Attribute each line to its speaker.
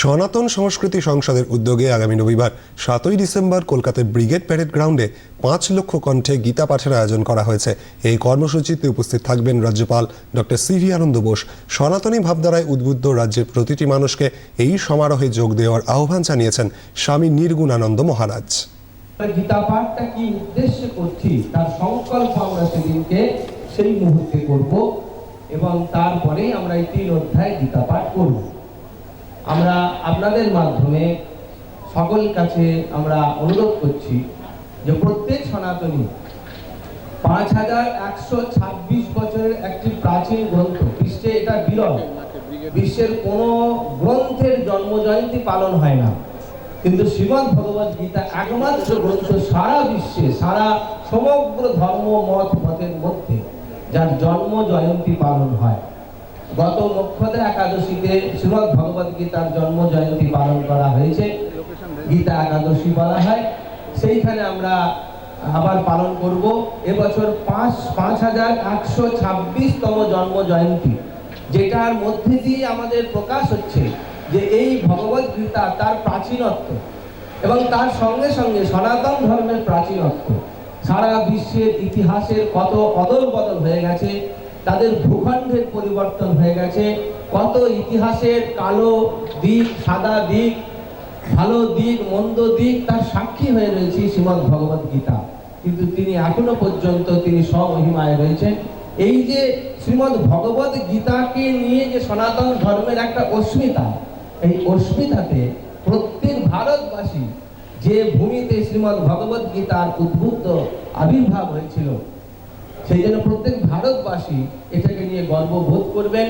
Speaker 1: সনাতন সংস্কৃতি সংসদের উদ্যোগে আগামী রবিবার সাতই ডিসেম্বর কলকাতার ব্রিগেড প্যারেড গ্রাউন্ডে পাঁচ লক্ষ কণ্ঠে গীতা পাঠের আয়োজন করা হয়েছে। এই কর্মসূচিতে উপস্থিত থাকবেন রাজ্যপাল ডক্টর সিভি আনন্দ বোস। সনাতনী ভাবধারায় উদ্বুদ্ধ রাজ্যের প্রতিটি মানুষকে এই সমারোহে যোগ দেওয়ার আহ্বান জানিয়েছেন স্বামী নির্গুণানন্দ মহারাজ।
Speaker 2: গীতা পাঠটা কি করছি, তার সংকল্প আমরা সেদিনকে সেই মুহূর্তে করব এবং তারপরে আমরা এই তিন অধ্যায় গীতা পাঠ করব। আমরা আপনাদের মাধ্যমে সকল কাছে আমরা অনুরোধ করছি যে প্রত্যেক সনাতনী পাঁচ হাজার একশো ছাব্বিশ বছরের একটি প্রাচীন গ্রন্থ বিশ্বে এটা বিরল, বিশ্বের কোনো গ্রন্থের জন্ম জয়ন্তী পালন হয় না। কিন্তু শ্রীমদ্ ভগবদ গীতা একমাত্র গ্রন্থ সারা বিশ্বে, সারা সমগ্র ধর্ম, মত, মতের মধ্যে যার জন্ম জয়ন্তী পালন হয়। গত নক্ষত্র একাদশীতে শ্রীমদ্ ভগবদ গীতার জন্ম জয়ন্তী পালন করা হয়েছে। গীতা একাদশী বলা হয়। সেইখানে আমরা আবার পালন করব। এবছর পাঁচ পাঁচ হাজার একশো ছাব্বিশতম জন্ম জয়ন্তী, যেটার মধ্যে দিয়ে আমাদের প্রকাশ হচ্ছে যে এই ভগবত গীতা তার প্রাচীনত্ব এবং তার সঙ্গে সঙ্গে সনাতন ধর্মের প্রাচীনত্ব। সারা বিশ্বের ইতিহাসের কত অদল বদল হয়ে গেছে। তাদের ভূখণ্ডের পরিবর্তন হয়ে গেছে। কত ইতিহাসের কালো দিক, সাদা দিক, ভালো দিক, মন্দ দিক, তার সাক্ষী হয়ে রয়েছে শ্রীমদ্ ভগবত গীতা। কিন্তু তিনি এখনও পর্যন্ত তিনি স্বমহিমায় রয়েছেন। এই যে শ্রীমদ্ ভগবত গীতাকে নিয়ে যে সনাতন ধর্মের একটা অস্মিতা, এই অস্মিতাতে প্রত্যেক ভারতবাসী যে ভূমিতে শ্রীমদ্ ভগবত গীতার উদ্বুদ্ধ আবির্ভাব হয়েছিল সেই জন্য প্রত্যেক ভারতবাসী এটাকে নিয়ে গর্ববোধ করবেন।